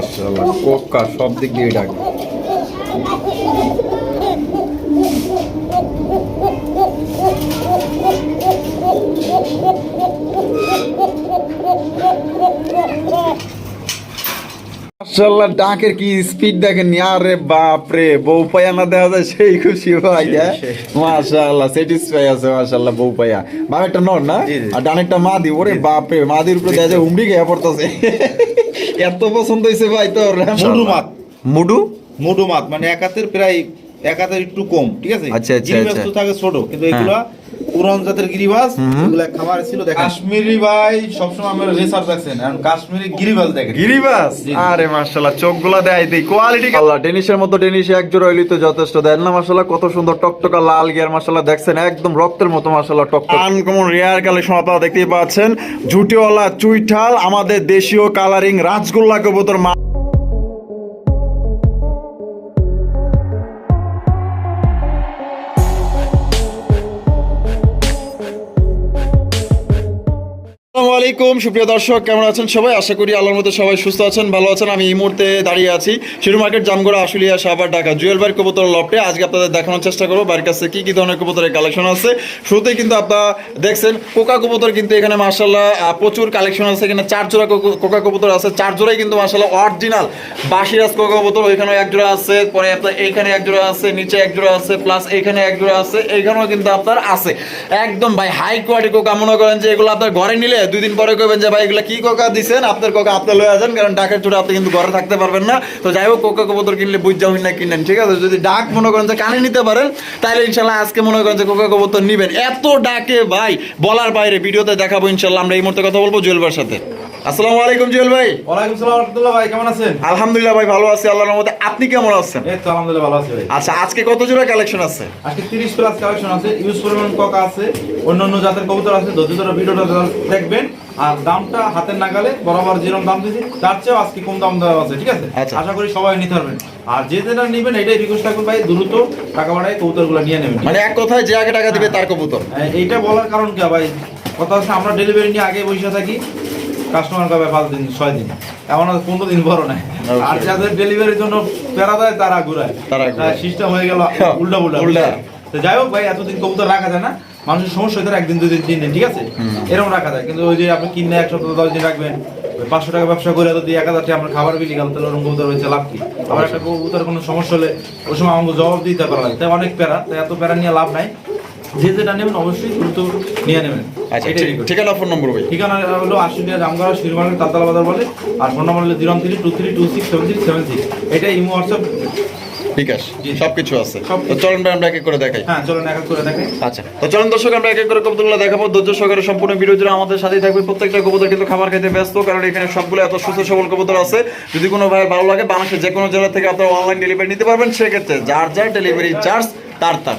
মাশাআল্লাহ সব দিক দিয়ে ডাক। মাশাআল্লাহ ডাকের কি স্পিড দেখেন আরে বাপ রে বউ পায়া না দেখা যায় সেই খুশি ভাই হ্যাঁ? মাশাআল্লাহ স্যাটিসফাই আছে মাশাআল্লাহ বউ পায়া। বাপ একটা নর না। আর ডানেরটা মাদি ওরে বাপ রে মাদির উপরে দেখা যায় হুমড়ি খেয়ে পড়তেছে। এত পছন্দ হয়েছে ভাই তোর। মুডু মাত মুডু? মুডু মাত মানে একাতের প্রায় একাতের একটু কম ঠিক আছে? আচ্ছা, আচ্ছা, আচ্ছা। তো থাকে ছোট কিন্তু এগুলা পুরান জাতের গিরিবাজ এগুলা খাবার ছিল দেখেন। কাশ্মীরি ভাই সবসময় আমরা রেসার দেখছেন এখন কাশ্মীরি গিরিবাজ দেখেন। গিরিবাস। আরে মাশাআল্লাহ চোখগুলা দেয় দেই কোয়ালিটি আল্লাহ টেনিসের মতো টেনিস এক জোড়া হইলি তো যথেষ্ট। দেন না মাশাআল্লাহ কত সুন্দর টকটকা লাল গিয়ার মাশাআল্লাহ দেখছেন? একদম রক্তের মতো মাশাআল্লাহ টকটক। আনকমন রেয়ার কালেকশন আপনারা দেখতেই পাচ্ছেন। ঝুটিওয়ালা চুইঠাল আমাদের দেশীয় কালারিং রাজগোল্লা কবুতর আলাইকুম, সুপ্রিয় দর্শক, কেমন আছেন সবাই? আশা করি আল্লাহর মতো সবাই সুস্থ আছেন, ভালো আছেন। আমি এই মুহূর্তে দাঁড়িয়ে আছি শিরু মার্কেট জামগড়া, আশুলিয়া, সাভার, ঢাকা। জুয়েল বাড়ির কবুতর লপটে আজকে আপনাদের দেখানোর চেষ্টা করব বাড়ির কাছে কি কি ধরনের কবুতরের কালেকশন আছে। শুরুতেই কিন্তু আপনারা দেখছেন, কোকা কবুতর কিন্তু এখানে মার্শাল্লাহ প্রচুর কালেকশন আছে। এখানে চার জোড়া কোকা কবুতর আছে। চার জোড়াই কিন্তু মার্শাল্লাহ অরিজিনাল বাসিরাজ কোকা কবুতর। ওইখানেও এক জোড়া আছে, পরে আপনার এইখানে এক জোড়া আছে, নিচে এক জোড়া আছে প্লাস এইখানে এক জোড়া আছে। এইখানেও কিন্তু আপনার আছে। একদম ভাই হাই কোয়ালিটি কোকা। মনে করেন যে এগুলো আপনার ঘরে নিলে দুই দিন পরে কইবেন যে, ভাই, এগুলো কি কোকা দিছেন? আপনার কোকা আপনি লয়ে আসেন, কারণ ডাকের চোটে আপনি কিন্তু ঘরে থাকতে পারবেন না। তো যাই হোক, কোকা কবুতর কিনলে বুঝ যাবেন না কিনেন, ঠিক আছে? যদি ডাক মনে করেন যে, কানে নিতে পারেন তাহলে ইনশাল্লাহ আজকে মনে করেন যে, কোকা কবুতর নিবেন। এত ডাকে, ভাই, বলার বাইরে ভিডিওতে দেখাবো ইনশাল্লাহ। আমরা এই মুহূর্তে কথা বলব জুয়েলবার সাথে। আসসালামু আলাইকুম জুয়েল ভাই। ওয়ালাইকুম সালাম রহমতুল্লাহ ভাই কেমন আছেন? আলহামদুলিল্লাহ ভাই ভালো আছি আল্লাহর রহমতে। আপনি কেমন আছেন? এই তো আলহামদুলিল্লাহ ভালো আছি ভাই। আচ্ছা আজকে কত জোড়া কালেকশন আছে? আজকে প্লাস কালেকশন আছে ইউজ পরিমাণ কক আছে অন্য অন্য জাতের কবুতর আছে ধৈর্য ধরে ভিডিওটা দেখবেন। আর দামটা হাতের নাগালে বরাবর যেরকম দাম দিয়েছি তার চেয়েও আজকে কম দাম দেওয়া আছে ঠিক আছে? আচ্ছা। আশা করি সবাই নিতে পারবেন। আর যে যেটা নেবেন এটাই রিকোয়েস্ট থাকবেন ভাই দ্রুত টাকা বাড়ায় কবুতরগুলো নিয়ে নেবেন। মানে এক কথায় যে আগে টাকা দিবে তার কবুতর। হ্যাঁ, এইটা বলার কারণ কি ভাই? কথা হচ্ছে আমরা ডেলিভারি নিয়ে আগে বসে থাকি। কাস্টমার কবে পাঁচ দিন ছয় দিন। এমন পনেরো দিন বড় নেয় আর যাদের ডেলিভারির জন্য প্যারা দেয় তারা ঘুরায়। সিস্টেম হয়ে গেল উল্টা উল্টা উল্টা। তো যাই হোক ভাই এতদিন কবুতর রাখা যায় না। মানুষের সমস্যা হয়ে একদিন দুই দিন তিন দিন ঠিক আছে? এরকম রাখা যায়। কিন্তু ওই যে আপনি কিনে এক সপ্তাহ দশ দিন রাখবেন পাঁচশো টাকা ব্যবসা করে যদি এক হাজার টাকা আমরা খাবার বিলি গেল তাহলে ওরকম কবুতর হয়েছে লাভ কি? আবার একটা কবুতর কোনো সমস্যা হলে ওই সময় আমাকে জবাব দিতে পারা লাগে। তাই অনেক প্যারা তাই এত প্যারা নিয়ে লাভ নাই। যে যেটা নেবেন অবশ্যই দ্রুত নিয়ে নেবেন। আচ্ছা ঠিকানা ফোন নম্বর ভাই? ঠিকানা হলো আশুলিয়া জামগাড়া শিরমার্কেট তালতলা বাজার বলে আর ফোন নাম্বার হলো zero three two three two six seven six seven six এটা ইমো হোয়াটসঅ্যাপ সবকিছু আছে। সবকিছু। তো চলুন ভাই আমরা এক এক করে দেখাই। হ্যাঁ চলুন এক এক করে দেখেন আচ্ছা তো চলুন দর্শক আমরা এক এক করে কবুতরগুলো দেখাবো। ধৈর্য সহকারে সম্পূর্ণ ভিডিও জুড়ে আমাদের সাথেই থাকবে প্রত্যেকটা কবুতর কিন্তু খাবার খেতে ব্যস্ত কারণ এখানে সবগুলো এত সুস্থ সবল কবুতর আছে। যদি কোনো ভাই ভালো লাগে বাংলাদেশের যে কোনো জেলা থেকে আপনারা অনলাইন ডেলিভারি নিতে পারবেন। সেক্ষেত্রে যার যার ডেলিভারি চার্জ তার তার।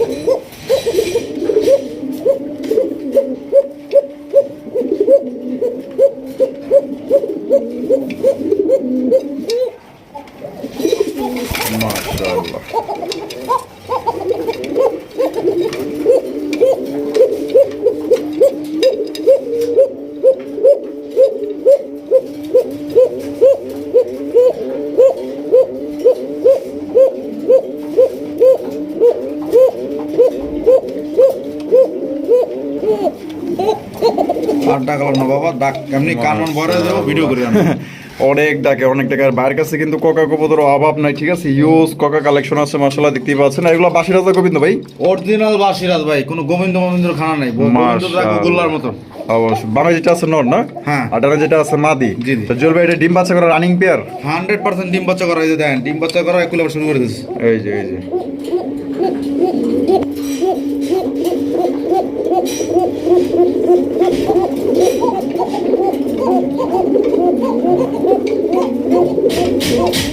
ডাক এমনি কানন ভরে দেবো ভিডিও করে অনেক ডাকে অনেক টাকা আর বাইরের কাছে কিন্তু কোকা কবুতর অভাব নাই ঠিক আছে? ইউজ কোকা কালেকশন আছে মাসাল্লাহ দেখতেই পাচ্ছেন। এগুলো বাসি রাজা গোবিন্দ ভাই? অরিজিনাল বাসিরাজ ভাই কোনো গোবিন্দ গোবিন্দ খানা নাই। গোল্লার মতো। অবশ্যই। বামে যেটা আছে নর না? হ্যাঁ। আর ডানে যেটা আছে মাদি। তো জুয়েল ভাই এটা ডিম বাচ্চা করা রানিং পেয়ার হান্ড্রেড পার্সেন্ট ডিম বাচ্চা করা এই যে দেন ডিম বাচ্চা করা একুলে শুরু করে দিচ্ছে এই যে এই যে।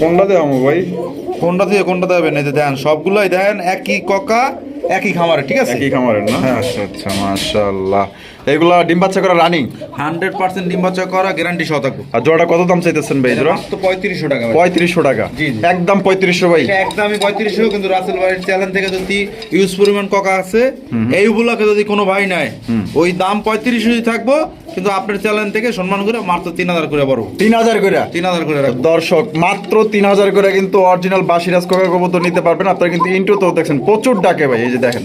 কোনটা দেওয়া ভাই? কোনটা দিয়ে কোনটা দেবেন? এই যে দেন সবগুলোই দেন একই ককা একই খামারে ঠিক আছে? একই খামারের না? হ্যাঁ। আচ্ছা আচ্ছা মাশাআল্লাহ। এগুলা ডিম বাচ্চা করা রানিং? হান্ড্রেড পার্সেন্ট ডিম বাচ্চা করা গ্যারান্টি সহ থাকব। আর জোড়া কত দাম চাইতেছেন ভাই জোড়া মাত্র পঁয়ত্রিশশো টাকা পঁয়ত্রিশশো টাকা। জি। একদম পঁয়ত্রিশশো ভাই। একদমই পঁয়ত্রিশশো কিন্তু রাসেল বাড়ির চ্যানেল থেকে যদি ইউজ পরিমাণ ককা আছে এইগুলোকে যদি কোনো ভাই নেয় ওই দাম পঁয়ত্রিশশো থাকব কিন্তু আপনার চ্যানেল থেকে সম্মান করে মাত্র তিন হাজার করে বড় তিন হাজার করে? তিন হাজার করে দর্শক মাত্র তিন হাজার করে কিন্তু অরিজিনাল বাসিরাজ কোকা কবুতর নিতে পারবেন। আপনারা কিন্তু ইন্টু তো দেখছেন প্রচুর ডাকে ভাই এই যে দেখেন।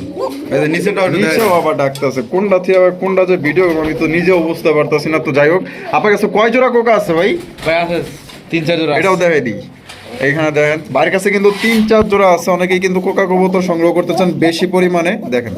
এই যে নিচেটাও নিচেও আবার ডাকতেছে। কোনটা থেকে কোনটা যে ভিডিও আমি তো নিজেও বুঝতে পারতেছি না। তো যাই হোক আপনার কাছে কয় জোড়া কোকা আছে ভাই? ভাই আছে তিন চার জোড়া এটাও দেখাই দিই। এইখানে দেখেন বাড়ির কাছে কিন্তু তিন চার জোড়া আছে। অনেকেই কিন্তু কোকা কবুতর সংগ্রহ করতে চান বেশি পরিমাণে। দেখেন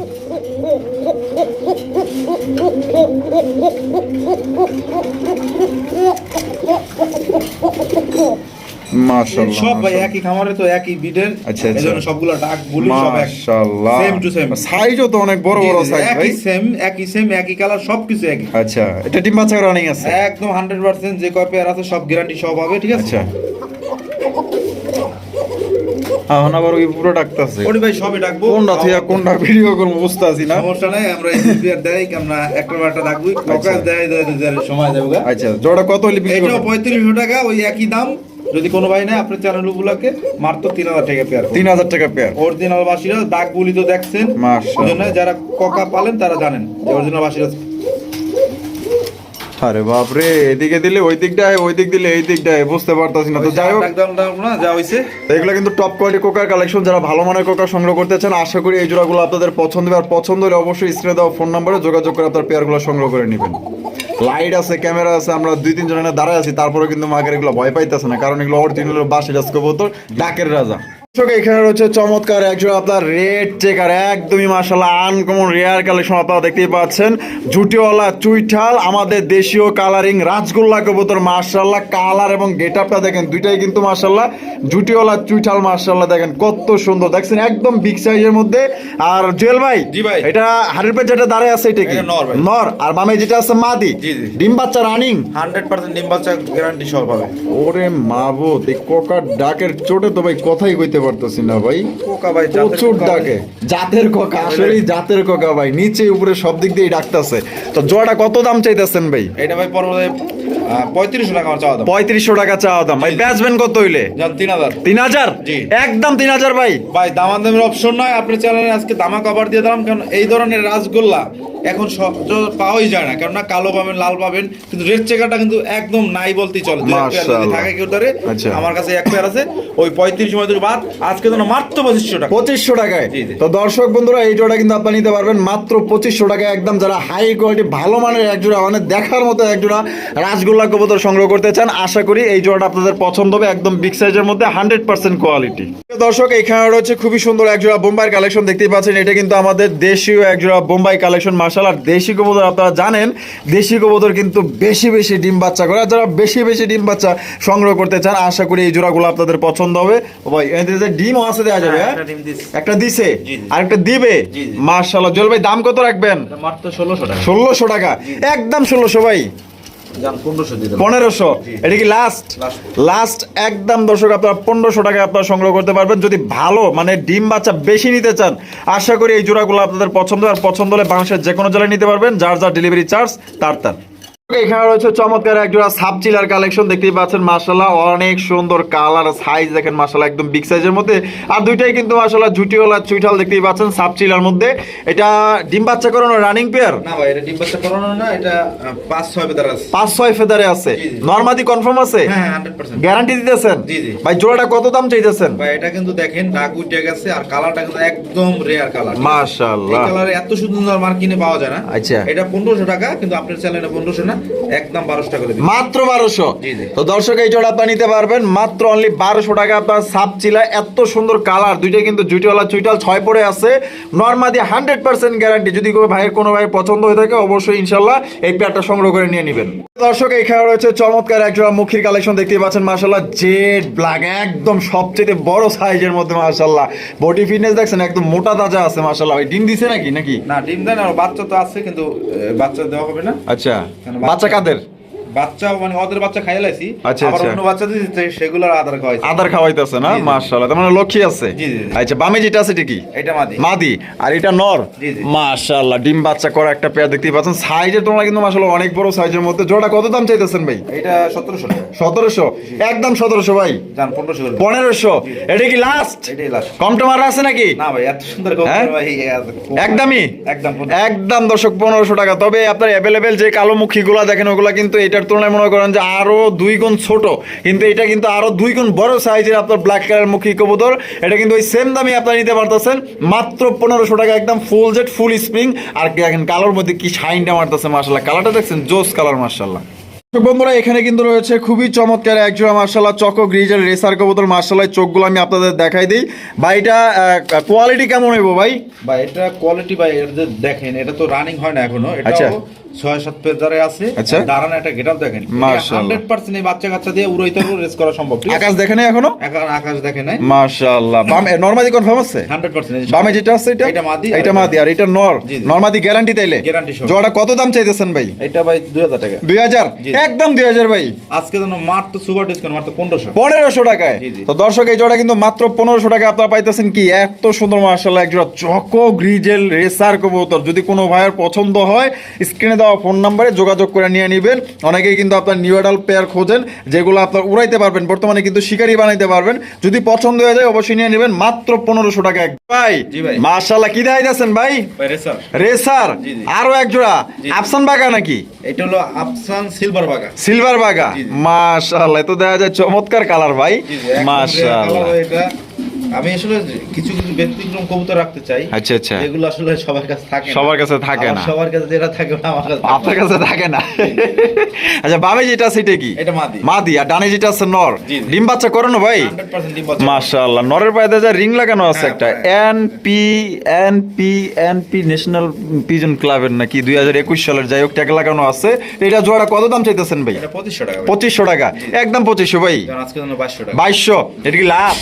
মাশাআল্লাহ সব ভাই একই খামারে তো একই বিডের আচ্ছা, আচ্ছা। এজন্য সবগুলো ডাক বলি সব এক মাশাআল্লাহ। সেম টু সেম সাইজও তো অনেক বড় বড় সাইজ ভাই একই সেম একই সেম একই কালার সবকিছু একই। আচ্ছা এটা ডিম বাচ্চা রানিং আছে? একদম হান্ড্রেড পার্সেন্ট যে কয় পেয়ার আছে সব গ্যারান্টি সব হবে ঠিক আছে? আচ্ছা। এখন আবার ওই পুরো ডাকতেছে। ওটি ভাই সবই ডাকবো। কোনটা থেকে কোনটা ভিডিও করব বুঝতে আছি না। সমস্যা নাই আমরা এই পেয়ার দেই আমরা একটা একটা ডাকবই লোকাল দেয় দেয় দেয় সময় দেবো আচ্ছা জোড়া কত হলে বিক্রি এটাও করবেন টাকা ওই একই দাম। যদি কোনো ভাই নেয় আপনার চ্যানেল গুলোকে মাত্র তিন হাজার টাকা পেয়ার তিন হাজার টাকা পেয়ার অরিজিনাল বাসিরা দাগ গুলি তো দেখছেন। জন্য যারা ককা পালেন তারা জানেন যে অরিজিনাল বাসিরা আরে বাপরে এদিকে দিলে ওই দিকটায় ওই দিক দিলে এই দিকটায় বুঝতে পারতাছি না। তো যাই হোক। না যা হইছে। এগুলো কিন্তু টপ কোয়ালিটি কোকার কালেকশন যারা ভালো মানের কোকা সংগ্রহ করতে চান আশা করি এই জোড়াগুলো আপনাদের পছন্দ হবে। আর পছন্দ হলে অবশ্যই স্ক্রিনে দেওয়া ফোন নম্বরে যোগাযোগ করে আপনার পেয়ারগুলো সংগ্রহ করে নেবেন। লাইট আছে, ক্যামেরা আছে, আমরা দুই তিন জনের দাঁড়ায় আছি তারপরে কিন্তু মাকে এগুলো ভয় পাইতেছে না, কারণ এগুলো অরিজিনাল বাসি রাজ কবুতর, ডাকের রাজা। এখানে রয়েছে চমৎকার একজন আপনার রেড চেকার একদমই মাসাল্লাহ আনকমন রেয়ার কালেকশন আপনারা দেখতেই পাচ্ছেন। জুটিওয়ালা চুইঠাল আমাদের দেশীয় কালারিং রাজগোল্লা কবুতর মার্শাল্লাহ কালার এবং গেট আপটা দেখেন দুইটাই কিন্তু মার্শাল্লাহ জুটিওয়ালা চুইঠাল মার্শাল্লাহ দেখেন কত সুন্দর দেখছেন একদম বিগ সাইজের মধ্যে। আর জুয়েল ভাই জি ভাই। এটা হাড়ির পেট যেটা দাঁড়ায় আছে এটা কি? নর আর বামে যেটা আছে মাদি। ডিম বাচ্চা রানিং হান্ড্রেড পার্সেন্ট ডিম বাচ্চা গ্যারান্টি সব পাবে ওরে মাবুত এই কোকার ডাকের চোটে তো ভাই কথাই কইতে পারতেছি না ভাই। কোকা ভাই জাতের প্রচুর কোকা ডাকে। জাতের কোকা আসলে জাতের কোকা ভাই। নিচে উপরে সব দিক দিয়ে ডাকতেছে। তো জোড়াটা কত দাম চাইতেছেন ভাই? এটা ভাই পরে পঁয়ত্রিশশো টাকা আমার চাওয়া দাম। পঁয়ত্রিশশো টাকা চাওয়া দাম। ভাই বেচবেন কত হইলে? তিন হাজার। তিন হাজার? জি। একদম তিন হাজার ভাই। ভাই দামাদামের অপশন নয়। আপনার চ্যানেলে আজকে দামা কভার দিয়ে দিলাম। কারণ এই ধরনের রাসগোল্লা এখন সচরাচর পাওয়াই যায় না। কেননা কালো পাবেন লাল পাবেন। কিন্তু রেড চেকারটা কিন্তু একদম নাই বলতেই চলে। দুই এক পেয়ার যদি থাকে কেউ ধরে আচ্ছা। আমার কাছে এক পেয়ার আছে। ওই পঁয়ত্রিশ পঁয়ত্রিশ বাদ। আজকে তো মাত্র পঁচিশশো টাকা। পঁচিশশো টাকায়। তো দর্শক বন্ধুরা এই জোড়া কিন্তু আপনি নিতে পারবেন। মাত্র পঁচিশশো টাকায় একদম যারা হাই কোয়ালিটি ভালো মানের এক জোড়া মানে দেখার মতো এক জোড়া রাসগোল্লা কবুতর সংগ্রহ করতে চান আশা করি এই জোড়াটা আপনাদের পছন্দ হবে একদম বিগ সাইজের মধ্যে হান্ড্রেড পার্সেন্ট কোয়ালিটি দর্শক এখানে রয়েছে খুবই সুন্দর এক জোড়া বোম্বাই কালেকশন দেখতেই পাচ্ছেন এটা কিন্তু আমাদের দেশীয় এক জোড়া বোম্বাই কালেকশন মার্শাল আর দেশি কবুতর আপনারা জানেন দেশি কবুতর কিন্তু বেশি বেশি ডিম বাচ্চা করে আর যারা বেশি বেশি ডিম বাচ্চা সংগ্রহ করতে চান আশা করি এই জোড়াগুলো আপনাদের পছন্দ হবে। ভাই যে ডিমও আছে দেওয়া যাবে হ্যাঁ? একটা দিছি। একটা দিছে। আর একটা দিবে? মার্শাল। জল ভাই দাম কত রাখবেন? মাত্র ষোলোশো টাকা। ষোলোশো টাকা। একদম ষোলোশো ভাই। পনেরোশো এটা কি লাস্ট লাস্ট একদম দর্শক আপনারা পনেরোশো আপনারা সংগ্রহ করতে পারবেন। যদি ভালো মানে ডিম বাচ্চা বেশি নিতে চান আশা করি এই জোড়াগুলো আপনাদের পছন্দ। আর পছন্দ হলে বাংলাদেশের যে কোনো জেলায় নিতে পারবেন। যার যার ডেলিভারি চার্জ তার তার। এখানে রয়েছে চমৎকার একজোড়া সাব চিলার কালেকশন দেখতেই পাচ্ছেন মাসাল্লাহ অনেক সুন্দর কালার সাইজ দেখেন মাসাল্লাহ একদম বিগ সাইজের মধ্যে। আর দুইটাই কিন্তু মাসাল্লাহ জুটিওয়ালা চুইঠাল দেখতেই পাচ্ছেন সাব চিলার মধ্যে। এটা ডিম বাচ্চা করানো রানিং পেয়ার না ভাই এটা ডিম বাচ্চা করানো না এটা পাঁচ ছয় বেদার আছে। পাঁচ ছয় ফেদারে আছে। নর্মাদি কনফার্ম আছে? হ্যাঁ গ্যারান্টি দিতেছেন? জি, জি। ভাই জোড়াটা কত দাম চাইতেছেন? ভাই এটা কিন্তু দেখেন ডাক উঠে গেছে আর কালারটা কিন্তু একদম রেয়ার কালার এই মাশাআল্লাহ কালারে এত সুন্দর মার কিনে পাওয়া যায় না। আচ্ছা। এটা পনেরোশো টাকা কিন্তু আপনার চ্যানেলে পনেরোশো না। একদম বারোশো টাকা মাত্র বারোশো? জি, জি। তো দর্শক এই জোড়া আপনার নিতে পারবেন। মাত্র অনলি বারোশো টাকা আপনার সাপ চিলা এত সুন্দর কালার দুইটা কিন্তু জুটিওয়ালা চুইটাল ছয় পরে আছে। নর্মাদি হান্ড্রেড পার্সেন্ট গ্যারান্টি যদি কোনো ভাইয়ের কোনো ভাইয়ের পছন্দ হয়ে থাকে অবশ্যই ইনশাল্লাহ এই পেয়ারটা সংগ্রহ করে নিয়ে নেবেন। দর্শক এখানে রয়েছে চমৎকার একজোড়া মুখির কালেকশন দেখতে পাচ্ছেন মাসাল্লাহ জেড ব্ল্যাক একদম সবচেয়ে বড় সাইজের মধ্যে মাসাল্লাহ বডি ফিটনেস দেখছেন একদম মোটা তাজা আছে ভাই ডিম দিছে নাকি নাকি? না ডিম দেন আর বাচ্চা তো আছে কিন্তু বাচ্চা দেওয়া হবে না। আচ্ছা। বাচ্চা কাদের? বাচ্চা মানে ওদের বাচ্চা খাইয়ে লাইছি আচ্ছা, আচ্ছা। অন্য বাচ্চা দিতে সেগুলোর আদার খাওয়াইতেছে না। মাশাআল্লাহ তার মানে লক্ষ্মী আছে? জি, জি। আচ্ছা বামে যেটা আছে ঠিকই এটা মাদি। মাদি আর এটা নর। মাশাআল্লাহ ডিম বাচ্চা করা একটা পেয়ার দেখতেই পাচ্ছেন। সাইজের তোমরা কিন্তু মাশাআল্লাহ অনেক বড় সাইজের মধ্যে। জোড়া কত দাম চাইতেছেন ভাই? এটা সতেরোশো টাকা। সতেরোশো? একদম সতেরোশো ভাই। যান পনেরোশো করে। দিন। পনেরোশো এটা কি লাস্ট এটাই লাস্ট কম টমার আছে নাকি? না ভাই এত সুন্দর হ্যাঁ? ভাই একদমই? একদম একদম দর্শক পনেরোশো টাকা। তবে আপনার অ্যাভেলেবেল যে কালো মুখীগুলো দেখেন ওগুলা কিন্তু এটার তুলনায় মনে করেন যে আরও দুই গুণ ছোট। কিন্তু এটা কিন্তু আরও দুই গুণ বড় সাইজের আপনার ব্ল্যাক কালার মুখী কবুতর। এটা কিন্তু ওই সেম দামে আপনারা নিতে পারতেছেন। মাত্র পনেরোশো টাকা একদম ফুল জেট ফুল স্প্রিং আর দেখেন, কালোর মধ্যে কি শাইনটা মারতেছে মার্শাল্লাহ কালারটা দেখছেন, জোস কালার মার্শাল্লাহ বন্ধুরা এখানে কিন্তু রয়েছে খুবই চমৎকার একজোড়া মার্শাল্লাহ চকো গ্রিজের রেসার কবুতর। মার্শাল্লাহ চোখগুলো আমি আপনাদের দেখাই দিই। ভাইটা কোয়ালিটি কেমন হইব ভাই? ভাই এটা কোয়ালিটি ভাই এটা দেখেন এটা তো রানিং হয় না এখনও। আচ্ছা। এটা ছয় সাত আছে। আচ্ছা। দাঁড়ানো একটা গেটআপ দেখেন। হান্ড্রেড পার্সেন্ট এই বাচ্চা কাচ্চা দিয়ে উড়াইতে রেস করা সম্ভব আকাশ দেখে নাই এখনও? আকাশ দেখে নাই। মাশাআল্লাহ বাম নর্মাদি কনফার্ম আছে? হান্ড্রেড পার্সেন্ট বামে যেটা আছে এটা? এটা মাদি এটা মাদি আর এটা নর। নরমাদি গ্যারান্টি তাইলে? জোড়া কত দাম চাইতেছেন ভাই? এটা ভাই দুই হাজার টাকা। দুই হাজার। একদম দুই হাজার ভাই। আজকে জন্য মাত্র সুপার ডিসকাউন্ট মাত্র পনেরোশো। পনেরোশো টাকায়। তো দর্শক এই জোড়া কিন্তু মাত্র পনেরোশো টাকা আপনারা পাইতেছেন কি? এত সুন্দর মার্শাল্লাহ এক জোড়া চকো গ্রিজেল রেসার কবুতর। যদি কোনো ভাইয়ের পছন্দ হয় স্ক্রিনে দেওয়া ফোন নাম্বারে যোগাযোগ করে নিয়ে নেবেন। অনেকেই কিন্তু আপনার নিউ অ্যাডাল পেয়ার খোঁজেন যেগুলো আপনার উড়াইতে পারবেন। বর্তমানে কিন্তু শিকারি বানাইতে পারবেন। যদি পছন্দ হয়ে যায় অবশ্যই নিয়ে নেবেন। মাত্র পনেরোশো টাকা ভাই জি ভাই। মার্শাল্লাহ কি দেখাইতেছেন ভাই? ভাই রেসার। রেসার। জি, জি। আরও এক জোড়া। আফসান বাগা নাকি? এটা হলো আফসান সিলভার বাগা সিলভার বাগা জি। মাশাআল্লাহ তো দেখা যায় চমৎকার কালার ভাই। মাশাআল্লাহ। আমি আসলে কিছু কিছু ব্যতিক্রম কবুতর রাখতে চাই। আচ্ছা আচ্ছা। যেগুলো আসলে সবার কাছে থাকে সবার কাছে থাকে না। সবার কাছে যেটা থাকে আমার কাছে আপনার কাছে থাকে না? আচ্ছা বামে যেটা কি? এটা মাদি। মাদি আর ডানে যেটা আছে নর। ডিম বাচ্চা ভাই? 100% ডিম বাচ্চা। মাশাআল্লাহ নরের পায়ে যায় রিং লাগানো আছে হ্যাঁ, একটা। হ্যাঁ। N P N P N P national pigeon ক্লাবের নাকি দুই হাজার একুশ সালের যাই হোক ট্যাগ লাগানো আছে। এটা জোড়া কত দাম চাইতেছেন ভাই? এটা 2500 টাকা ভাই। পঁচিশশো টাকা। একদম পঁচিশশো ভাই। যেমন আজকে জন্য 2200 টাকা। বাইশশো। এটা কি লাভ?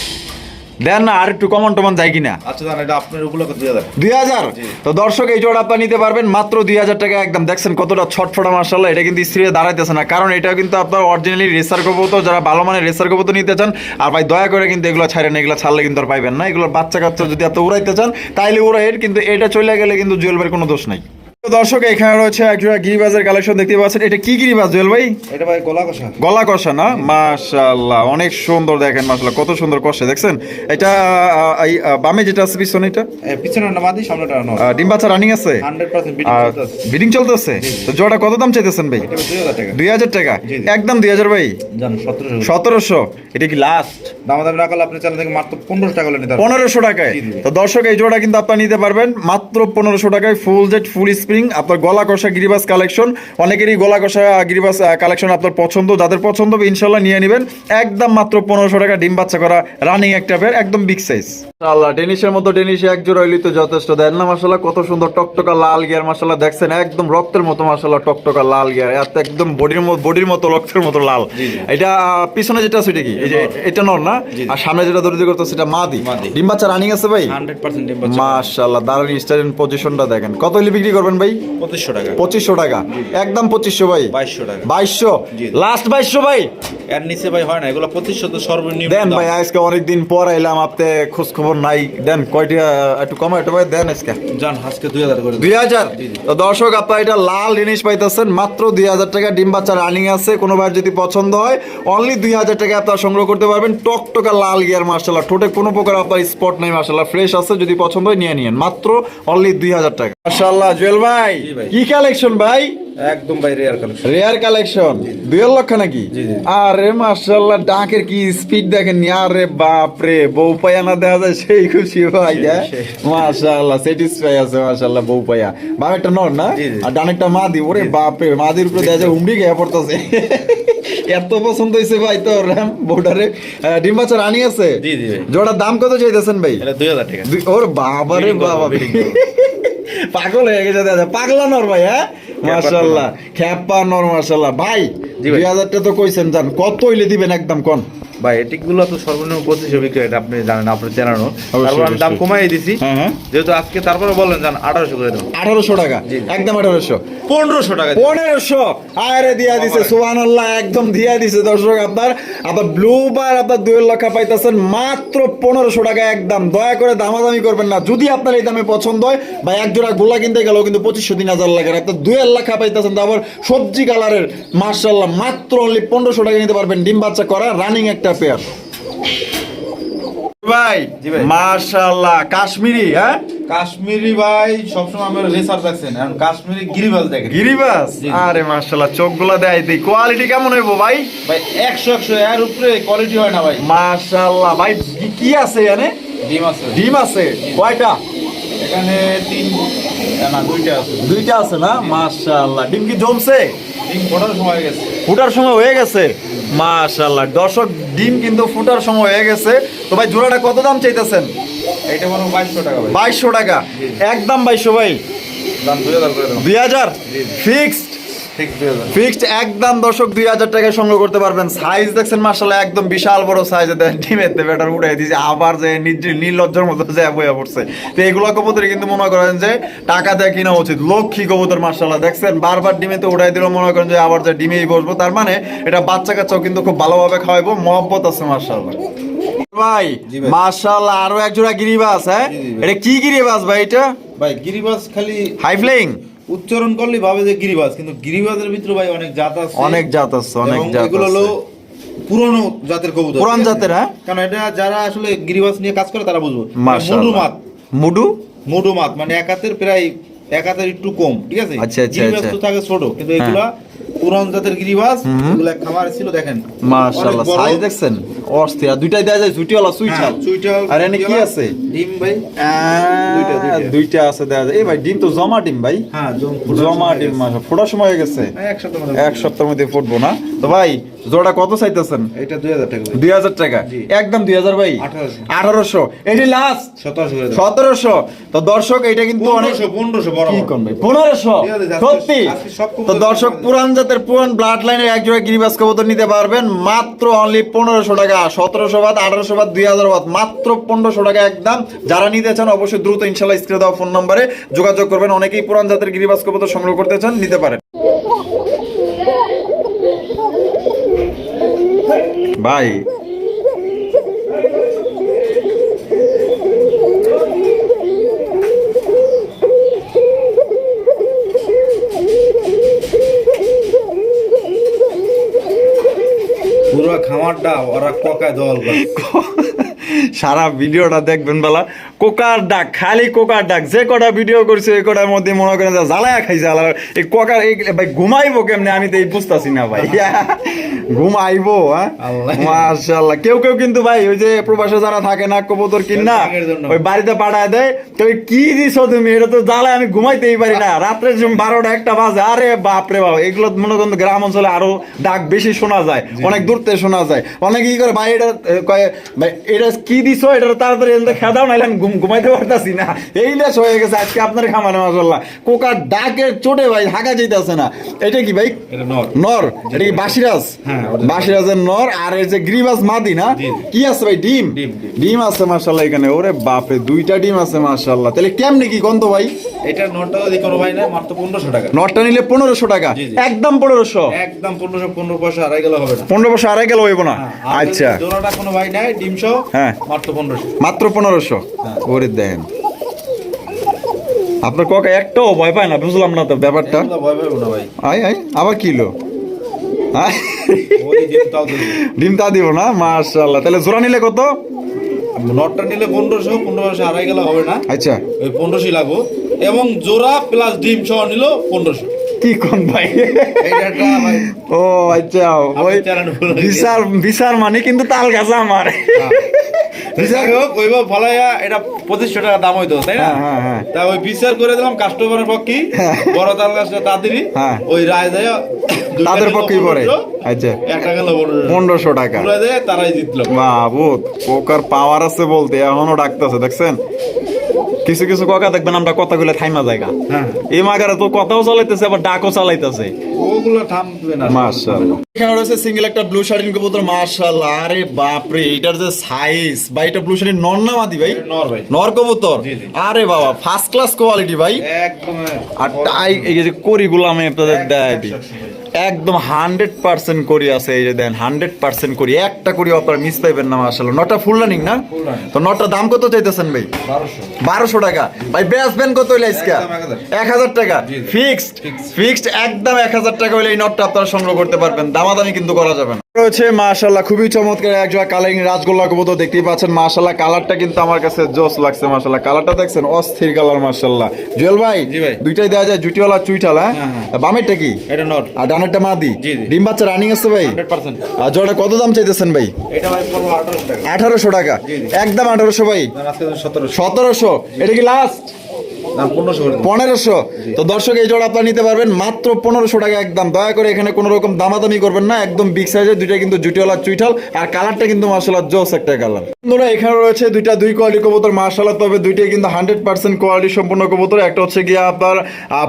দেন না আর একটু কমন টমন যায় কিনা? আচ্ছা জান এটা আপনার উপলক্ষে 2000 দুই হাজার? তো দর্শক এই জোড়া আপনি নিতে পারবেন মাত্র দুই হাজার টাকা একদম। দেখছেন কতটা ছটফটা মার্শাল্লাহ এটা কিন্তু স্ত্রী দাঁড়াইতেছে না। কারণ এটা কিন্তু আপনার অরিজিনালি রেসার কবুতর যারা ভালো মানের রেসার কবুতর নিতে চান আর ভাই দয়া করে কিন্তু এগুলো ছাড়েন এগুলো ছাড়লে কিন্তু আর পাইবেন না। এগুলো বাচ্চা কাচ্চা যদি আপনি উড়াইতে চান তাইলে উড়াইয়ের কিন্তু এটা চলে গেলে কিন্তু জুয়েল ভাইয়ের কোনো দোষ নাই। দর্শক এখানে রয়েছে একজোড়া গিরিবাজের কালেকশন দেখতে পাচ্ছেন। এটা কি গিরিবাজ জুয়েল ভাই? এটা ভাই গলা কষা। গলা কষা না? মাশাআল্লাহ অনেক সুন্দর দেখেন মাশাআল্লাহ কত সুন্দর কষে দেখছেন? এটা এই বামে যেটা আছে পিছনে এটা? পিছনে না মাদি সামনেটা আহ, ডিম বাচ্চা রানিং আছে? 100% বিডিং চলতেছে। তো জোড়া কত দাম চাইতেছেন ভাই? এটা 2000 টাকা। দুই হাজার টাকা? জি, জি। একদম দুই হাজার ভাই? জান 1700 সতেরোশো? এটা কি লাস্ট দামাদামি না করলে আপনি চ্যানেল থেকে মাত্র 1500 টাকা নিতে পারবেন। পনেরোশো টাকায়? জি, জি। তো দর্শক এই জোড়া কিন্তু আপনি নিতে পারবেন। মাত্র পনেরোশো টাকায় ফুল জেট ফুল স্প্রিং আপনার গলা কষা গিরিবাস কালেকশন অনেকেরই গলা কষা গিরিবাস কালেকশন আপনার পছন্দ যাদের পছন্দ হবে ইনশাল্লাহ নিয়ে নেবেন। একদম মাত্র পনেরোশো টাকা ডিম বাচ্চা করা রানিং একটা পেয়ার একদম বিগ সাইজ আল্লাহ ডেনিশের মতো ডেনিশে এক জোড়া হইলি তো যথেষ্ট। দেন না মাসাল্লাহ কত সুন্দর টকটকা লাল গিয়ার মাসাল্লাহ দেখছেন? একদম রক্তের মতো মাসাল্লাহ টকটকা লাল গিয়ার এত একদম বডির মতো বডির মতো রক্তের মতো লাল। এটা পিছনে যেটা আছে এটা কি? এই যে এটা নর না। আর সামনে যেটা দরিদ্র করতে সেটা মাদি। ডিম বাচ্চা রানিং আছে ভাই? 100% ডিম বাচ্চা। দারুণ স্টাইল পজিশনটা দেখেন। কত হলে বিক্রি করবেন ভাই? ভাই পঁচিশশো টাকা। পঁচিশশো টাকা। একদম পঁচিশশো ভাই। বাইশশো টাকা। বাইশশো? লাস্ট বাইশশো ভাই। এর নিচে ভাই হয় না এগুলো পঁচিশশো তো সর্বনিম্ন দেন ভাই আজকে অনেকদিন পর এলাম আপনি খোঁজ খবর নাই। দেন কয়টি একটু কমে একটু ভাই দেন আজকে। যান আজকে দুই হাজার করে দুই হাজার? তো দর্শক আপনার এটা লাল জিনিস পাইতেছেন মাত্র দুই হাজার টাকা ডিম বাচ্চা রানিং আছে কোনো ভাইয়ের যদি পছন্দ হয় অনলি দুই হাজার টাকা আপনার সংগ্রহ করতে পারবেন। টকটকা লাল গিয়ার মার্শাল্লাহ ঠোঁটে কোনো প্রকার আপনার স্পট নাই মার্শাল্লাহ ফ্রেশ আছে যদি পছন্দ হয় নিয়ে নিন মাত্র অনলি দুই হাজার টাকা। মার্শাল্লাহ জুয়েল ভাই কি কালেকশন ভাই? একদম ভাই রেয়ার কালেকশন রেয়ার কালেকশন দুয়ের লক্ষ নাকি। আরে মার্শাল্লাহ ডাকের কি স্পিড দেখেন আরে বাপ রে বউ পায়া না দেখা যায় সেই খুশি ভাই হ্যাঁ? সেই। মার্শাল্লাহ স্যাটিসফাই আছে মার্শাল্লাহ বউ পায়া। বাপ একটা নর না। আর ডানেরটা মা দি ওরে বাপ রে মাদির উপরে দেখা যায় হুমড়ি খেয়ে পড়তেছে। এত পছন্দ হয়েছে ভাই তোর হ্যাঁ, আহ, ডিম বাচ্চা রানি আছে? জোড়ার দাম কত চাইতেছেন ভাই? দুই হাজার টাকা। ওর বাবা রে বাবা। পাগল হয়ে গেছে দাদা। পাগলা নর ভাই হ্যাঁ? মার্শাল্লাহ খ্যাপা নর মার্শাল্লাহ ভাই। দুই হাজারটা তো কইছেন জান। কত হইলে দিবেন একদম কোন? ভাই এটিকগুলো তো সর্বনিম্ন পঁচিশশো বিক্রি হয়, আপনি জানেন চেনানো তারপর আমি দাম কমাই দিছি। হ্যাঁ হ্যাঁ। যেহেতু আজকে তারপরে বললেন জান আঠারোশো করে আঠারোশো টাকা একদম আঠারোশো। পনেরোশো টাকা পনেরোশো। আরে দিয়া দিছে। একদম দিয়া দিছে দর্শক আপনার। ব্লু বার আপনার দুই লক্ষ পাইতেছেন মাত্র পনেরোশো টাকা একদম। দয়া করে দামাদামি করবেন না। যদি আপনার এই দামে পছন্দ হয় বা এক জোড়া গোলা কিনতে গেলেও কিন্তু পঁচিশশো তিন হাজার লাগে আপনার দুই লাখ পাইতেছেন তারপর সবজি কালারের মার্শাল্লাহ মাত্র অনলি পনেরোশো টাকা নিতে পারবেন। ডিম বাচ্চা করা রানিং একটা পেয়ার। ভাই কাশ্মীরি হ্যাঁ? কাশ্মীরি ভাই সবসময় আমার রেসার দেখছেন এখন কাশ্মীরি গিরিবাল দেখেন। গিরিবাস আরে চোখগুলা দেয় দিই কোয়ালিটি কেমন হইব ভাই? ভাই একশো একশো এর উপরে কোয়ালিটি হয় না ভাই। মাশাআল্লাহ ভাই কি- কি আছে এখানে? ডিম আছে। ডিম আছে কয়টা? এখানে তিন না দুইটা আছে। দুইটা আছে না? মাশাআল্লাহ ডিম কি জমছে? ফোটার সময় হয়ে গেছে। মাশাল্লাহ দর্শক ডিম কিন্তু ফুটার সময় হয়ে গেছে। তো ভাই জোড়াটা কত দাম চাইতেছেন? এইটা বাইশশো টাকা বাইশশো টাকা। একদম বাইশশো ভাই। দুই হাজার করে ফিক্সড একদম দর্শক দুই হাজার টাকায় সংগ্রহ করতে পারবেন। সাইজ দেখছেন মার্শাল্লাহ একদম বিশাল বড় সাইজ ডিমের বেটার উঠাই দিয়েছে। আবার যে নির্লজ্জের মতো যে বইয়া পড়ছে। তো এগুলো কবুতরে কিন্তু মনে করেন যে টাকা দিয়ে কিনা উচিত। লক্ষ্মী কবুতর মার্শাল্লাহ দেখছেন? বারবার ডিমে তো উঠাই দিল মনে করেন যে আবার যে ডিমেই বসবো। তার মানে এটা বাচ্চা কাচ্চাও কিন্তু খুব ভালোভাবে খাওয়াইবো। মহব্বত আছে মার্শাল্লাহ ভাই। মার্শাল্লাহ আরও এক জোড়া গিরিবাস হ্যাঁ। এটা কি গিরিবাস ভাই এটা? ভাই গিরিবাস খালি হাই ফ্লাইং উচ্চারণ করলে ভাবে যে গিরিবাস কিন্তু গিরিবাজের ভিতরে ভাই অনেক জাত আছে অনেক জাত আছে অনেক জাত এগুলো হলো পুরনো জাতের কবুতর পুরান জাতের, হ্যাঁ? কারণ এটা যারা আসলে গিরিবাস নিয়ে কাজ করে তারা বুঝব। মুডু মাত। মুডু? মুডু মাত মানে এক হাতের প্রায় এক হাতের একটু কম ঠিক আছে? আচ্ছা, আচ্ছা, গিরিবাস আচ্ছা। তো থাকে ছোট কিন্তু এগুলা পুরান জাতের গিরিবাস এগুলো খাবার ছিল দেখেন। মাশাআল্লাহ সাইজ দেখছেন? অস্থির আর দুইটাই দেয়া যায় জুটিওয়ালা হ্যাঁ, সুইটাল, আর এনে কি আছে? ডিম ভাই। দুইটা, দুইটা। আছে দেয়া যায়। এই ভাই ডিম তো জমা ডিম ভাই। হ্যাঁ জমা ডিম মাশাআল্লাহ ফোটার সময় হয়ে গেছে। এক সপ্তাহের মধ্যে ফুটবো না। তো ভাই জোড়া কত চাইতেছেন? এটা টাকা একদম দুই হাজার ভাই? আঠারোশো। আঠারোশো। এটি লাস্ট তো দর্শক এটা কিন্তু অনেক বড় কি কোন ভাই? সত্যি? তো দর্শক পুরান জাতের পুরান ব্লাড লাইনের এক জোড়া গিরিবাস কবুতর নিতে পারবেন। মাত্র অনলি পনেরোশো টাকা। সতেরোশো বাদ আঠারোশো বাদ দুই হাজার বাদ। মাত্র পনেরোশো টাকা একদম। যারা নিতে চান অবশ্যই দ্রুত ইনশাল্লাহ স্ক্রিনে দেওয়া ফোন নম্বরে যোগাযোগ করবেন। অনেকেই পুরান জাতের গিরিবাস কবুতর সংগ্রহ করতে চান নিতে পারেন। ভাই পুরো খামারটা ওরা ককায় দল। সারা ভিডিওটা দেখবেন বেলা। কোকার ডাক খালি কোকার ডাক। যে কটা ভিডিও করছে এই কটার মধ্যে মনে করেন জ্বালায়া খাইছে আলাদা এই কোকার এই ভাই ঘুমাইবো কেমনে? আমি তো এই বুঝতেছি না ভাই। ঘুমাইবো হ্যাঁ। কেউ কেউ কিন্তু ভাই ওই যে প্রবাসে যারা থাকে না কবুতর কিন। ওই বাড়িতে পাঠায় দেয়। তো কি দিছো তুমি? এটা তো জ্বালায় আমি ঘুমাইতেই পারি না। রাত্রে বারোটা একটা বাজে। আরে বাপ রে বাপ এগুলো মনে করেন গ্রাম অঞ্চলে আরও ডাক বেশি শোনা যায়। অনেক দূর থেকে শোনা যায়। অনেকে কি করে ভাই এটা ভাই এটা কি দিছো? এটা তাড়াতাড়ি থেকে খেয়ে দাও নাহলে আমি ঘুম ঘুমাইতে পারতাছি না। এই লেস হয়ে গেছে আজকে আপনার খামারে মাসাল্লাহ কোকার ডাকের চোটে ভাই হাঁকা যেতেছে না। এটা কি ভাই? নর। এটা কি বাসিরাজ হ্যাঁ, বাসিরাজের নর। আর এই যে গ্রিবাস মাদি না? কি আছে ভাই ডিম? ডিম, আছে মাশাল্লাহ এখানে। ওরে বাপরে দুইটা ডিম আছে মাশাল্লাহ তাহলে কেমনি কি গন্ধ ভাই? এটা নরটা যদি কোনো ভাই নেয় মাত্র পনেরোশো টাকা। নটটা নিলে পনেরোশো টাকা। একদম পনেরোশো? একদম পনেরোশো পনেরো পয়সা আড়াই গেলে হবে না। পনেরো বছর আড়াই গেল হইব না। হ্যাঁ, আচ্ছা। জোড়াটা কোনো ভাই নেয় ডিম সহ। হ্যাঁ। মাত্র পনেরোশো। হ্যাঁ। ওরে দেন। আপনার কাকা একটাও ভয় পায় না বুঝলাম না তো ব্যাপারটা। আই আই আবার কিলো আয়, ডিম তা দিব। না মাশাল্লাহ তাহলে জোড়া নিলে কত? নটটা নিলে পনেরোশো পনেরোশো আড়াই গেলে হবে না। আচ্ছা। ওই পনেরোশোই লাগবো। এবং জোড়া প্লাস ডিম সহ নিল পনেরোশো। কি কোন ভাই? ও আচ্ছা। ওই বিশাল মানে কিন্তু তাল গাছ আমার। যাই হোক ওইভাবে ফলাইয়া এটা পঁচিশশো টাকা দাম হইতো তাই না হ্যাঁ, হ্যাঁ, হ্যাঁ। তা ওই বিচার করে দিলাম কাস্টমারের পক্ষে বড় তাল গাছটা তাদেরই হ্যাঁ। ওই রায় দেয় তাদের পক্ষেই পড়ে। আচ্ছা। পনেরোশো টাকা তারাই জিতলো বাবু পোকার পাওয়ার আছে বলতে এখনও ডাকতেছে দেখছেন কিছু কিছু কাকা দেখবেন আমরা কথাগুলো থাইমা জায়গা। হ্যাঁ। এই মাগারে তো কথাও চালাইতেছে আবার ডাকও চালাইতেছে। ওগুলো থামবে না। মাশাআল্লাহ। এখানে রয়েছে সিঙ্গেল একটা ব্লু শার্টিন কবুতর মাশাআল্লাহ আরে বাপ রে এটার যে সাইজ ভাই এটা ব্লু শার্টিন নর না মাদি ভাই? নর ভাই। নর কবুতর? জি, জি। আরে বাবা ফার্স্ট ক্লাস কোয়ালিটি ভাই। একদম আর টাই এই যে করিগুলো আমি আপনাদের দেয় একদম হান্ড্রেড পার্সেন্ট করি আছে এই যে দেন হান্ড্রেড পার্সেন্ট করি। একটা করি আপনার মিস পাইবেন না মাসাল নটা ফুল রানিং না? তো নটার দাম কত চাইতেছেন ভাই? বারোশো। টাকা। ভাই বেচবেন কত হইলে আজকে? এক হাজার। টাকা। ফিক্সড। ফিক্সড একদম এক হাজার টাকা হইলে এই নটটা আপনারা সংগ্রহ করতে পারবেন। দামাদামি কিন্তু করা যাবে না। রয়েছে মাশাল্লাহ খুবই চমৎকার এক জোড়া কালারিং রাজগোল্লা কবুতর দেখতেই পাচ্ছেন। মাশাল্লাহ কালারটা কিন্তু আমার কাছে জোস লাগছে মাশাল্লাহ কালারটা দেখছেন অস্থির কালার মাশাল্লাহ জুয়েল ভাই জি ভাই। দুইটাই দেওয়া যায় জুটিওয়ালা চুইটাল হ্যাঁ? হ্যাঁ, হ্যাঁ। বামেরটা কি? এটা নর আর ডানেরটা মাদি। ডিম বাচ্চা রানিং আছে ভাই? আর জোড়াটা কত দাম চাইতেছেন ভাই? এটা ভাই পড়ব আঠারোশো টাকা। আঠারোশো টাকা। জি, জি। একদম আঠারোশো ভাই। দাম আজকে সতেরোশো। সতেরোশো। এটা কি লাস্ট পনেরোশো তো দর্শক এই জোড়া আপনারা নিতে পারবেন। মাত্র পনেরোশো টাকা একদম। দয়া করে এখানে কোনো রকম দামাদামি করবেন না। একদম বিগ সাইজের দুইটা কিন্তু জুটিওয়ালা চুইঠাল। আর কালারটা কিন্তু জোস একটা কালার বন্ধুরা এখানে রয়েছে দুইটা দুই কোয়ালিটি কবুতর তবে দুইটাই কিন্তু হান্ড্রেড পার্সেন্ট কোয়ালিটি সম্পূর্ণ কবুতর। একটা হচ্ছে গিয়ে আপনার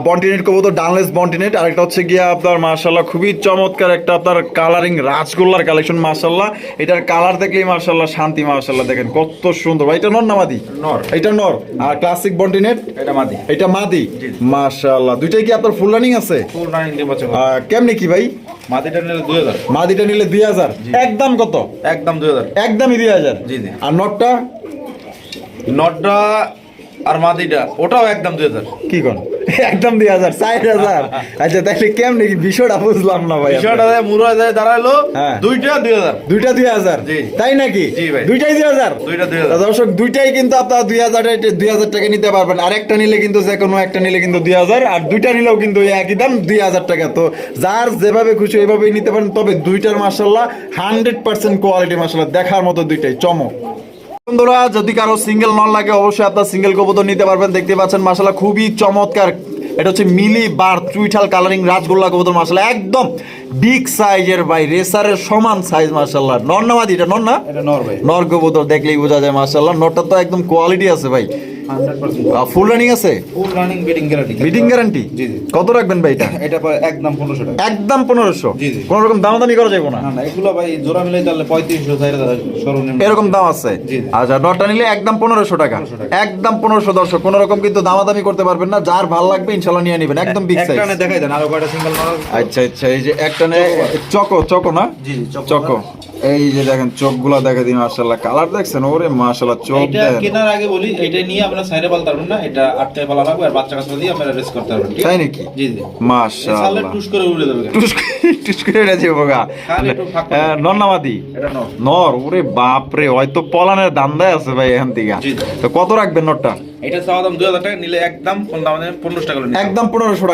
বন্টিনেট কবুতর ডানলেস বন্টিনেট আর একটা হচ্ছে গিয়ে আপনার মার্শাল্লাহ খুবই চমৎকার একটা আপনার কালারিং রাজগোল্লার কালেকশন মার্শাল্লাহ এটার কালার দেখলেই মার্শাল্লাহ শান্তি মার্শাল্লাহ দেখেন কত সুন্দর। ভাই এটা নর নামাদি নর। এটা নর। আর ক্লাসিক বন্টিনেট এটা মাদি। এটা মাদি? মাশাআল্লাহ। দুইটাই কি আপনার ফুল রানিং আছে? ফুল রানিং দুই বছর। কেমনে কি ভাই? মাদিটা নিলে দুই হাজার। মাদিটা নিলে দুই হাজার। একদম কত? একদম দুই হাজার। একদমই দুই হাজার। জি, জি। আর নটটা? নটটা আর মাদিটা ওটাও একদম দুই হাজার। কি কোন? একদম দুই হাজার চার হাজার। আচ্ছা তাহলে কেমনে কি বিষয়টা বুঝলাম না ভাই বিষয়টা মুরা দেয় দাঁড়াল হ্যাঁ। দুইটা দুই হাজার। দুইটা দুই হাজার? তাই নাকি? দুইটাই দুই হাজার? দুইটা দুই হাজার। দর্শক দুইটাই কিন্তু আপনারা দুই হাজার দুই হাজার টাকা নিতে পারবেন। আর একটা নিলে কিন্তু যে কোনো একটা নিলে কিন্তু দুই হাজার আর দুইটা নিলেও কিন্তু একই দাম দুই হাজার টাকা। তো যার যেভাবে খুশি ওইভাবেই নিতে পারেন। তবে দুইটার মাসাল্লাহ হান্ড্রেড পার্সেন্ট কোয়ালিটি মাসাল্লাহ দেখার মতো দুইটাই। চমক। বন্ধুরা যদি কারও সিঙ্গেল নল লাগে অবশ্যই আপনার সিঙ্গেল কবুতর নিতে পারবেন। দেখতে পাচ্ছেন মাসালা খুবই চমৎকার। এটা হচ্ছে মিলি বার চুইঠাল কালারিং রাজগোল্লা কবুতর মাসালা একদম বিগ সাইজের ভাই রেসারের সমান সাইজ মাসাল্লাহ নর না মাদি এটা নর না? এটা নর কবুতর দেখলেই বোঝা যায় মাসাল্লাহ নরটা তো একদম কোয়ালিটি আছে ভাই। ফুল রানিং আছে? Full running breeding guarantee breeding guarantee জি, জি। কত রাখবেন ভাই এটা? এটা একদম পনেরোশো টাকা। একদম পনেরোশো? জি, জি। কোন রকম দামাদামি করা যাবে না? না এগুলো ভাই জোড়া মিলাই তাহলে পঁয়ত্রিশশো চার হাজার সর্বনিম্ন। এরকম দাম আছে। আচ্ছা নটা নিলে একদম 1500 টাকা। একদম পনেরোশো দর্শক কোন রকম কিন্তু দামাদামি করতে পারবেন না। যার ভালো লাগবে ইনশাল্লাহ নিয়ে নেবেন একদম বিগ সাইজ একটানে দেখাই দেন আরও কয়টা সিঙ্গেল আচ্ছা আচ্ছা এই যে একটা নে চকো চকো না? জি জি চকো এই যে দেখেন চোখগুলা দেখে দিন মাশাআল্লাহ। কালার দেখছেন? ওরে মাশাআল্লাহ চোখ এটা কেনার আগে বলি এটা নিয়ে আপনারা সাইডে পালতে পারবেন না এটা আটটায় পালা লাগবে আর বাচ্চা কাচ্চা দিয়ে আপনারা রেস্ট করতে পারবেন তাই নাকি? জি জি। মাশাআল্লাহ। টুস করে উড়ে যাবে। টুস করে- এটা যাব গা খালি একটু ফাঁক করে। নন্নামাদি। নর। নর ওরে বাপ রে হয়তো পলানের দান্দায় আছে ভাই এখান থেকে। জি, জি। তো কত রাখবেন নটটা? এটা চাওয়া দাম দুই হাজার টাকা নিলে একদম পনেরোশো টাকা একদম পনেরোশো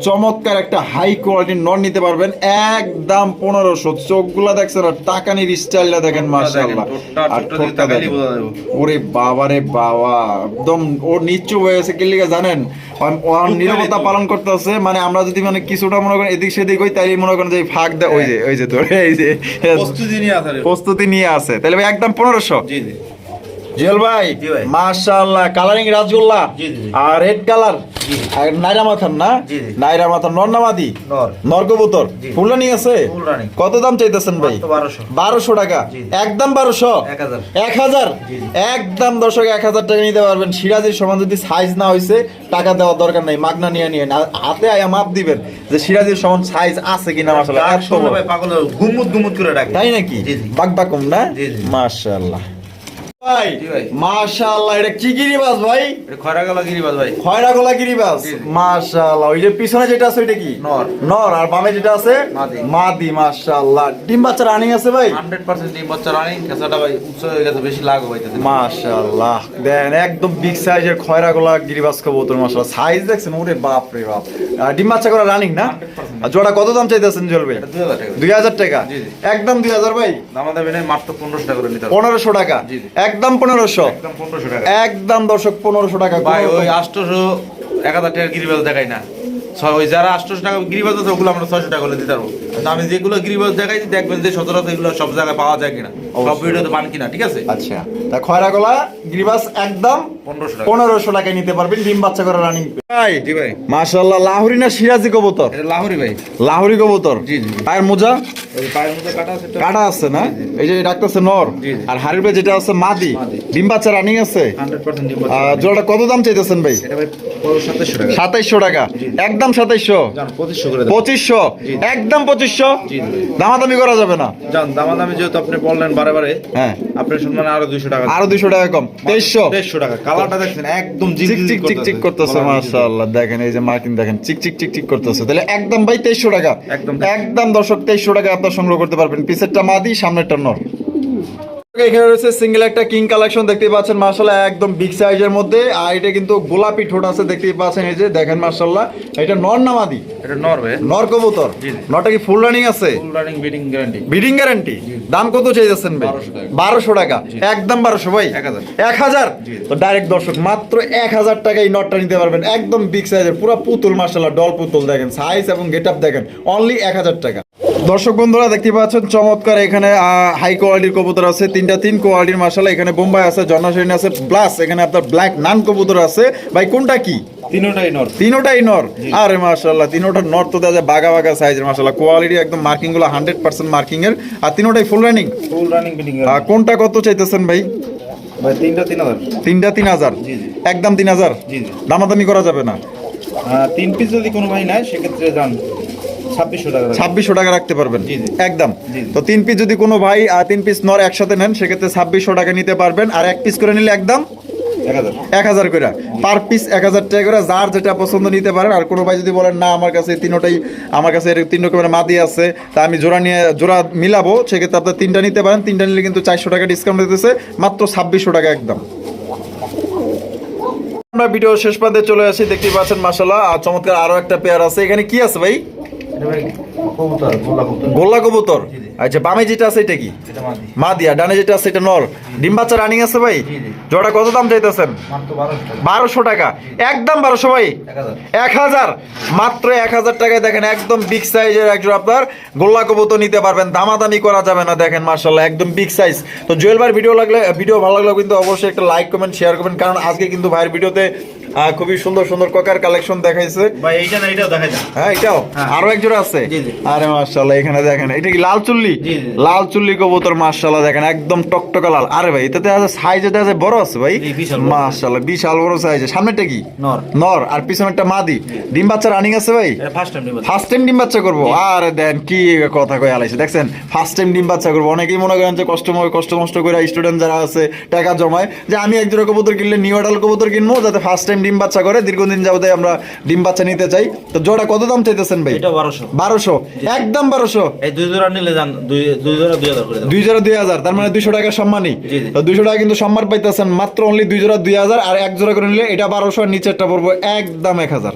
চমৎকার একটা হাই কোয়ালিটির নিতে পারবেন। একদম পনেরোশো। চোখগুলা দেখছেন আর টাকানির স্টাইলটা দেখেন আর ঠোঁটটা দেখেন। ওরে বাবা রে বাবা একদম ওর নিচ্ছু হয়ে গেছে কি লিগে জানেন নিরাপত্তা। পালন করতেছে মানে আমরা যদি মানে কিছুটা মনে করেন এদিক সেদিক তাইলে মনে করেন যে ফাঁক ওই যে ওই যে তোর এই যে প্রস্তুতি নিয়ে আছে প্রস্তুতি নিয়ে আছে তাহলে ভাই একদম পনেরোশো? জি জি। জুয়েল ভাই মাশাআল্লাহ কালারিং জি। আর রেড কালার আর নাইরা মাথার না। নাইরা মাথার নর্নামাদি নর। নর কবুতর। জি। ফুলরানি আছে? কত দাম চাইতেছেন ভাই? বারোশো। টাকা। একদম বারোশো? এক হাজার। একদম দর্শক এক হাজার টাকা নিতে পারবেন। সিরাজের সমান যদি সাইজ না হয়েছে টাকা দেওয়ার দরকার নাই। মাগনা নিয়ে নিয়ে হাতে আয়া মাপ দিবেন যে সিরাজের সমান সাইজ আছে কিনা মাসাল্লাহ হয়ে গুমুত গুমুত করে ডাকে। তাই নাকি। বাক বাকুম না। মাশাআল্লাহ। ভাই মাশাআল্লাহ এটা কি গিরিবাজ ভাই? এটা খয়রা গলা ভাই। খয়রা গলা গিরিবাজ? জি, জি। মাশাআল্লাহ ওই যে পিছনে যেটা আছে ওইটা কি? নর। নর আর বামে যেটা আছে? মাদি। মাদি মাশাআল্লাহ। ডিম বাচ্চা রানিং আছে ভাই? হান্ড্রেড পার্সেন্ট ডিম বাচ্চা রানি খেসাটা ভাই উচ্চ হয়ে গেছে বেশি লাগ হইতেছে। মাশাআল্লাহ দেন একদম বিগ সাইজের কবুতর মাশাআল্লাহ। সাইজ দেখছেন? ওরে বাপ। রে বাপ ডিম বাচ্চা করা রানিং না? আর জোড়া কত দাম চাইতেছেন জ্বলবে দুই হাজার টাকা। টাকা। একদম দুই হাজার ভাই? দামা দামি মাত্র পনেরোশো টাকা করে নিতে টাকা। একদম পনেরোশো। একদম পনেরোশো টাকা। একদম দর্শক পনেরোশো টাকা ভাই ওই আষ্টশো আটশোশো এক হাজার টাকা গিরিবাজ দেখাই না। ওই যারা আটশোশো টাকা গিরিবাজ আছে ওগুলো আমরা ছয়শো টাকা করে দিতে পারব। আমি যেগুলো গিরিবাস দেখাই দেখবেন যে সচরাচর এগুলো সব জায়গায় পাওয়া যায় কিনা। সব ভিডিওতে পান কিনা ঠিক আছে? আচ্ছা। তা খয়রা একদম পনেরোশো টাকায় নিতে পারবেন ডিম বাচ্চা করে রানিং ভাই জি ভাই। লাহোরি না সিরাজি কবুতর? লাহোরি ভাই। লাহোরি কবুতর? জি জি পায়ের মোজা? কাটা আছে না? এই যে ডাকতেছে নর। আর হাড়ির ভাই যেটা আছে মাদি। ডিম বাচ্চা রানিং আছে? 100% কত দাম চাইতেছেন ভাই? এটা টাকা। একদম 2700 পঁচিশশো একদম 25 পঁচিশশো। দামাদামি করা যাবে না। জান দামাদামি যেহেতু আপনি বললেন বারে বারে হ্যাঁ। আপনার সম্মানে আরও দুইশো টাকা। আরও দুইশো টাকা কম। তেইশশো তেইশশো টাকা। কালারটা দেখছেন একদম চিকচিক চিক চিক চিক করতেছে মাশাআল্লাহ। দেখেন এই যে মার্কিন দেখেন চিক চিকচিক চিক চিক করতেছে। তাহলে একদম ভাই তেইশশো টাকা। একদম। একদম দর্শক তেইশশো টাকা আপনার সংগ্রহ করতে পারবেন। পিসেরটা মাদি সামনেরটা নর। এখানে রয়েছে সিঙ্গেল একটা কিং কালেকশন দেখতেই পাচ্ছেন মার্শাল্লাহ একদম বিগ সাইজের মধ্যে। আর এটা কিন্তু গোলাপি ঠোঁট আছে দেখতেই পাচ্ছেন এই যে দেখেন মার্শাল্লাহ এটা নর না মাদি? এটা নরবে নর কবুতর? জি। কি ফুল রানিং আছে? ফুল রানিং বিডিং গ্যারান্টি দাম কত চাইতেছেন ভাই? 1200 টাকা। বারোশো টাকা। একদম বারোশো ভাই? 1000 এক হাজার? তো ডাইরেক্ট দর্শক মাত্র এক হাজার টাকা এই নটটা নিতে পারবেন। একদম বিগ সাইজের পুরো পুতুল মার্শাল্লাহ ডল পুতুল দেখেন সাইজ এবং গেট আপ দেখেন অনলি এক হাজার টাকা। দর্শক বন্ধুরা দেখতে পাচ্ছেন চমৎকার এখানে হাই কোয়ালিটির কবুতর আছে। তিনটা তিন কোয়ালিটির মার্শাল্লাহ এখানে বোম্বাই আছে জন্নাশাইন আছে প্লাস এখানে আপনার ব্ল্যাক নান কবুতর আছে। ভাই কোনটা কি? তিনোটাই নর তিনোটাই নর আরে তিনোটা নর তো দেখা যায় বাগা বাগা সাইজের কোয়ালিটি একদম মার্কিংগুলো হান্ড্রেড পার্সেন্ট মার্কিং এর আর তিনোটাই full running full running breeding কোনটা কত চাইতেছেন ভাই? ভাই তিনটা তিন হাজার। তিনটা জি, জি। একদম জি জি। দামাদামি করা যাবে না? তিন পিস যদি কোনো ভাই নেয় সেক্ষেত্রে ছাব্বিশশো টাকা রাখতে পারবেন। একদম। তো তিন পিস যদি কোনো ভাই আর তিন পিস নর একসাথে নেন সেক্ষেত্রে ছাব্বিশশো টাকা নিতে পারবেন। আর এক পিস করে নিলে একদম এক হাজার। এক করে। পার পিস এক হাজার টাকা করে যার যেটা পছন্দ নিতে পারেন। আর কোনো ভাই যদি বলেন না আমার কাছে তিনোটাই আমার কাছে তিন রকমের মাদি আছে তা আমি জোড়া নিয়ে জোড়া মিলাবো সেক্ষেত্রে আপনার তিনটা নিতে পারেন। তিনটা নিলে কিন্তু চারশো টাকা ডিসকাউন্ট দিতেছে মাত্র ছাব্বিশশো টাকা একদম। আমরা ভিডিও শেষ প্রান্তে চলে আসি। দেখতে পাচ্ছেন মাসাল্লাহ আর চমৎকার আরও একটা পেয়ার আছে। এখানে কি আছে ভাই? গোল্লা কবুতর। আচ্ছা বামে যেটা আছে এটা কি? এটা মাদি। মা দিয়া ডানে যেটা আছে এটা নর। ডিম বাচ্চা রানিং আছে ভাই। জোড়া কত দাম চাইতেছেন? বারোশো টাকা। একদম বারোশো ভাই? এক হাজার। মাত্র এক হাজার টাকায় দেখেন একদম বিগ সাইজের একজন আপনার গোল্লা কবুতর নিতে পারবেন। দামাদামি করা যাবে না দেখেন মার্শাল্লাহ একদম বিগ সাইজ তো জুয়েল ভাইয়ের ভিডিও লাগলে ভিডিও ভালো লাগল কিন্তু অবশ্যই একটা লাইক কমেন্ট শেয়ার করবেন। কারণ আজকে কিন্তু ভাইয়ের ভিডিওতে খুবই সুন্দর সুন্দর ককার কালেকশন দেখাইছে। ভাই এইটা না এটাও দেখা হ্যাঁ এটাও? হ্যাঁ। আরও এক জোড়া আছে। আরে মার্শাল্লাহ এখানে দেখেন এটা কি লাল চুল্লি। লাল চুল্লি কবুতর মার্শাল্লাহ দেখেন একদম টকটকা লাল। আরে ভাই এটাতে আছে সাইজ এটা আছে বড় আছে ভাই? জি, বিশাল বড়। সাইজ সামনেটা কি? নর। নর আর পিছনেরটা মাদি। ডিম বাচ্চা রানিং আছে ভাই? ফার্স্ট টাইম ফার্স্ট টাইম ডিম বাচ্চা করব? আরে দেন কি কথা কয়ে আলাইছে। দেখছেন ফার্স্ট টাইম ডিম বাচ্চা করব। অনেকেই মনে করেন যে কষ্ট কষ্ট মষ্ট করে স্টুডেন্ট যারা আছে টাকা জমায় যে আমি এক জোড়া কবুতর কিনলে নিউ আডাল কবুতর কিনবো যাতে ফার্স্ট টাইম ডিম বাচ্চা করে দীর্ঘদিন যাবতে আমরা ডিম বাচ্চা নিতে চাই। তো জোড়া কত দাম চাইতেছেন ভাই? এটা বারোশো। বারোশো? একদম বারোশো? এই দুই জোড়া নিলে যান দুই জোড়া দুই হাজার করে দুই জোড়া দুই হাজার তার মানে দুইশো টাকা সম্মানই। তো দুইশো টাকা কিন্তু সম্মান পাইতেছেন মাত্র অনলি দুই জোড়া দুই হাজার আর এক জোড়া করে নিলে এটা বারোশো নিচে নিচেরটা পড়ব একদম এক হাজার।